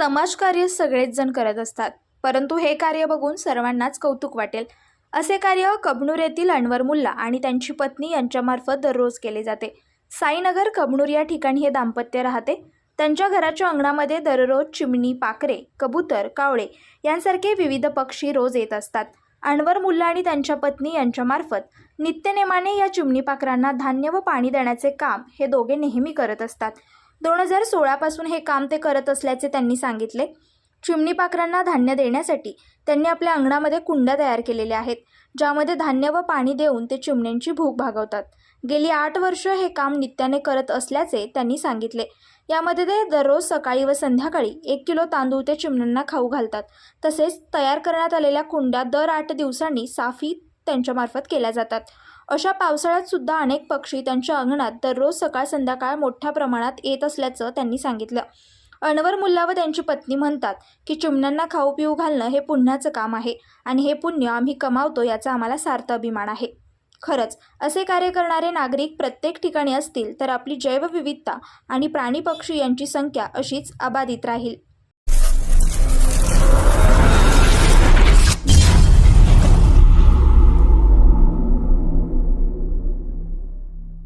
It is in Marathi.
समाजकार्य सगळेच जण करत असतात. परंतु हे कार्य बघून सर्वांनाच कौतुक वाटेल. असे कार्य कबनूर येथील अनवर मुल्ला आणि त्यांची पत्नी यांच्यामार्फत दररोज केले जाते. साईनगर कबनूर या ठिकाणी हे दाम्पत्य राहते. त्यांच्या घराच्या अंगणामध्ये दररोज चिमणी पाखरे कबूतर कावळे यांसारखे विविध पक्षी रोज येत असतात. अनवर मुल्ला आणि त्यांच्या पत्नी यांच्यामार्फत नित्यनेमाने या चिमणी पाखरांना धान्य व पाणी देण्याचे काम हे दोघे नेहमी करत असतात. दोन हजार सोळापासून हे काम ते करत असल्याचे त्यांनी सांगितले. चिमणी पाखरांना धान्य देण्यासाठी त्यांनी आपल्या अंगणामध्ये कुंड्या तयार केलेल्या आहेत ज्यामध्ये धान्य व पाणी देऊन ते चिमण्यांची भूक भागवतात. गेली आठ वर्ष हे काम नित्याने करत असल्याचे त्यांनी सांगितले. यामध्ये ते दररोज सकाळी व संध्याकाळी एक किलो तांदूळ ते चिमण्यांना खाऊ घालतात. तसेच तयार करण्यात आलेल्या कुंड्या दर आठ दिवसांनी साफी त्यांच्यामार्फत केल्या जातात. अशा पावसाळ्यात सुद्धा अनेक पक्षी त्यांच्या अंगणात दररोज सकाळ संध्याकाळ मोठ्या प्रमाणात येत असल्याचं त्यांनी सांगितलं. अनवर मुल्ला व त्यांची पत्नी म्हणतात की चिमण्यांना खाऊ पिऊ घालणं हे पुण्याचं काम आहे आणि हे पुण्य आम्ही कमावतो याचा आम्हाला सार्थ अभिमान आहे. खरंच असे कार्य करणारे नागरिक प्रत्येक ठिकाणी असतील तर आपली जैवविविधता आणि प्राणी पक्षी यांची संख्या अशीच अबाधित राहील.